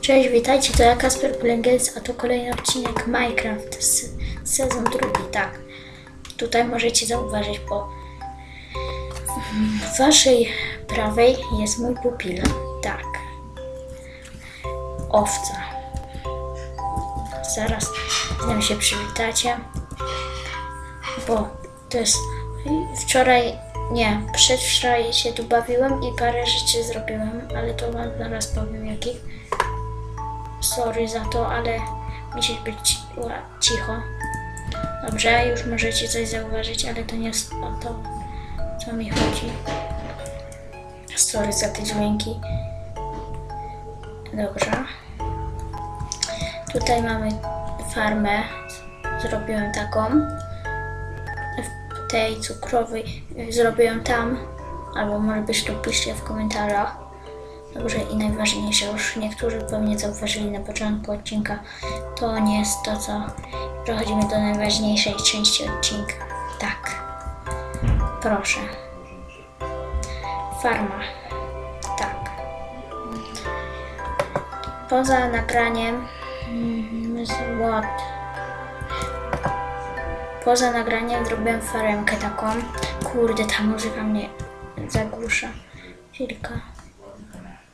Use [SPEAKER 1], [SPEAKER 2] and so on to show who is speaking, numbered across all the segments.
[SPEAKER 1] Cześć, witajcie, to ja Kasper Plenges, a to kolejny odcinek Minecraft, s- sezon drugi, tak. Tutaj możecie zauważyć, po waszej prawej jest mój pupil, tak. Owca. Zaraz z nią się przywitacie, bo to jest wczoraj, nie, przedwczoraj się tu bawiłem i parę rzeczy zrobiłem, ale to wam zaraz powiem jakich. Sorry za to, ale musisz być cicho. Dobrze, już możecie coś zauważyć, ale to nie jest o to, co mi chodzi. Sorry za te dźwięki. Dobrze. Tutaj mamy farmę. Zrobiłem taką. W tej cukrowej zrobiłem tam. Albo może tu piszcie w komentarzach. Dobrze i najważniejsze, już niektórzy pewnie zauważyli na początku odcinka, to nie jest to, co przechodzimy do najważniejszej części odcinka. Tak. Proszę. Farma. Tak. Poza nagraniem mm, złot. Poza nagraniem zrobiłem faremkę taką. Kurde, ta muzyka mnie zagłusza. Chwilkę.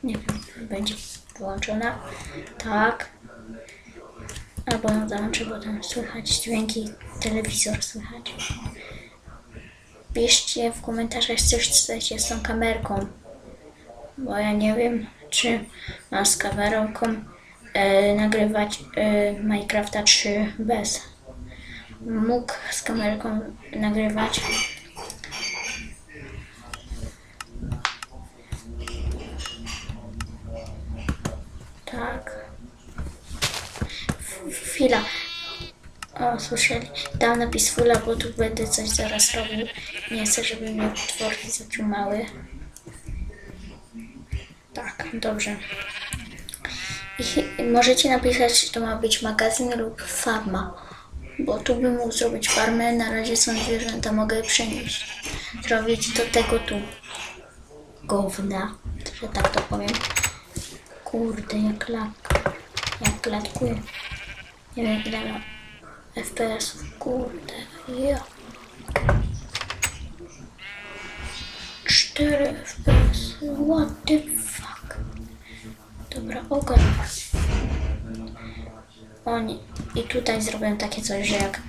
[SPEAKER 1] Nie wiem, będzie wyłączona. Tak. Albo ją załączę, bo tam słychać dźwięki, telewizor słychać. Piszcie w komentarzach coś, co chcecie z tą kamerką. Bo ja nie wiem, czy mam z kamerką e, nagrywać e, Minecrafta, czy bez. Mógł z kamerką nagrywać. Tak. F- Chwila. O, słyszeli. Dam napis fula, bo tu będę coś zaraz robił. Nie chcę, żeby mnie potworki zatrzymały. Tak, dobrze. I możecie napisać, czy to ma być magazyn lub farma. Bo tu bym mógł zrobić farmę. Na razie są zwierzęta, mogę je przenieść. Zrobić do tego tu. Gówna, że tak to powiem. Kurde, jak lat, jak latkuje. Nie ma FPS-ów, kurde, ja. 4 FPS, what the fuck. Dobra, ogarnę. O nie, i tutaj zrobię takie coś, że jak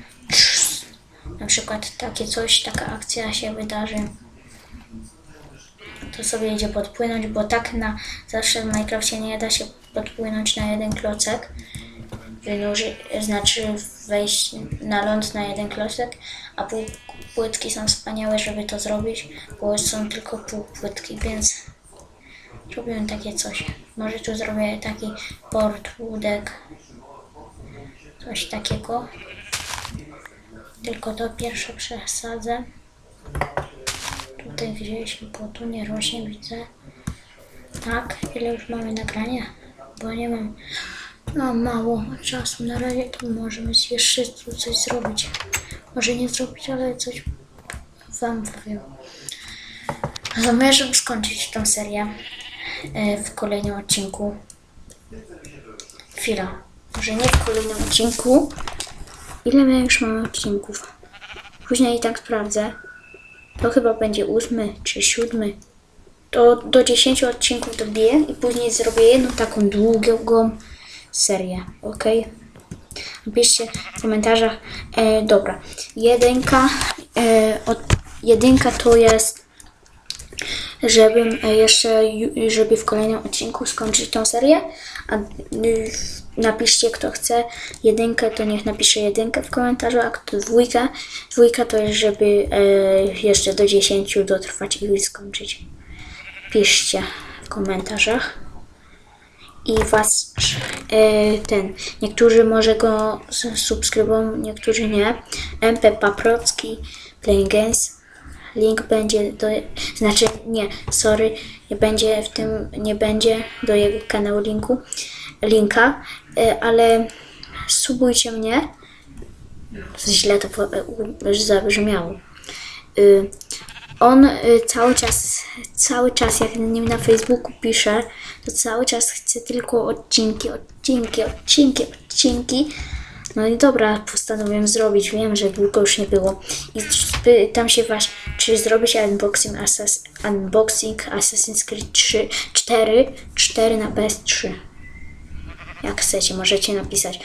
[SPEAKER 1] na przykład takie coś, taka akcja się wydarzy to sobie idzie podpłynąć, bo tak na zawsze w Minecrafcie nie da się podpłynąć na jeden klocek. Wynurzy, znaczy wejść na ląd na jeden klocek, a pół płytki są wspaniałe, żeby to zrobić, bo są tylko pół płytki, więc zrobiłem takie coś. Może tu zrobię taki port, łódek, coś takiego. Tylko to pierwsze przesadzę. Tutaj gdzieś, bo tu nie rośnie, widzę. Tak, ile już mamy nagrania? Bo nie mam no, mało czasu. Na razie to możemy jeszcze tu coś zrobić. Może nie zrobić, ale coś wam powiem. Zamierzam skończyć tą serię e, w kolejnym odcinku. Chwila. Może nie w kolejnym odcinku. Ile my już mamy odcinków? Później i tak sprawdzę. To chyba będzie ósmy czy siódmy. To do 10 odcinków dobiję i później zrobię jedną taką długą serię, ok? Napiszcie w komentarzach. E, dobra, jedynka, e, od, jedynka to jest, żebym e, jeszcze, żeby w kolejnym odcinku skończyć tą serię, a y, napiszcie kto chce jedynkę, to niech napisze jedynkę w komentarzu, a kto dwójkę, dwójka to jest, żeby e, jeszcze do 10 dotrwać i skończyć. Piszcie w komentarzach i was e, ten. Niektórzy może go subskrybują, niektórzy nie. MP Paprocki Playing Games. Link będzie do. Znaczy nie, sorry, nie będzie w tym, nie będzie do jego kanału linku, linka, e, ale subujcie mnie. Źle to e, zabrzmiało. Y, on y, cały czas, cały czas jak nim na Facebooku pisze, to cały czas chce tylko odcinki, odcinki, odcinki, odcinki. No i dobra, postanowiłem zrobić. Wiem, że długo już nie było. I pytam się was, czy zrobić unboxing, Assas, unboxing Assassin's Creed 3, 4, 4 na PS3. Jak chcecie, możecie napisać.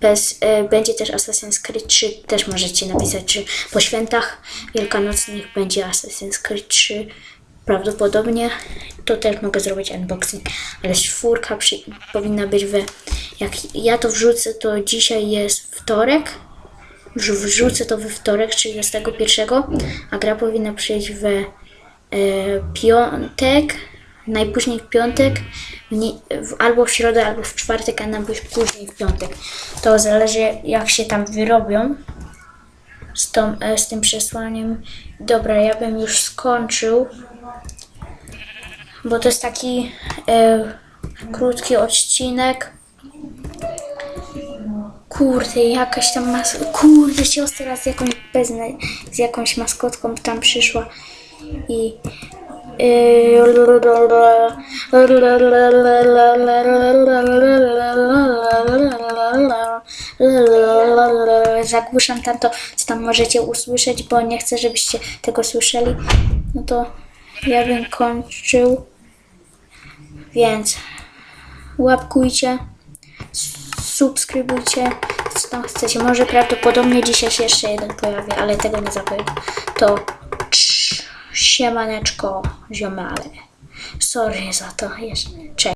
[SPEAKER 1] Bez, e, będzie też Assassin's Creed 3, też możecie napisać, czy po świętach wielkanocnych będzie Assassin's Creed 3. Prawdopodobnie to też mogę zrobić unboxing, ale czwórka przy, powinna być we. Jak ja to wrzucę, to dzisiaj jest wtorek. Wrzu- Wrzucę to we wtorek, 31, a gra powinna przyjść we e, piątek, najpóźniej w piątek, w nie, w, albo w środę, albo w czwartek, a najpóźniej w piątek. To zależy jak się tam wyrobią z, tą, e, z tym przesłaniem. Dobra, ja bym już skończył, bo to jest taki e, krótki odcinek. Kurde, jakaś tam mas... Kurde, siostra z jakąś bezna... z jakąś maskotką tam przyszła i Zagłuszam tam to, co tam możecie usłyszeć, bo nie chcę, żebyście tego słyszeli. No to ja bym kończył. Więc łapkujcie, subskrybujcie, co tam chcecie. Może prawdopodobnie dzisiaj się jeszcze jeden pojawi, ale tego nie zapowiem. To cz- siemaneczko, ziomale. Sorry za to jeszcze. Cześć.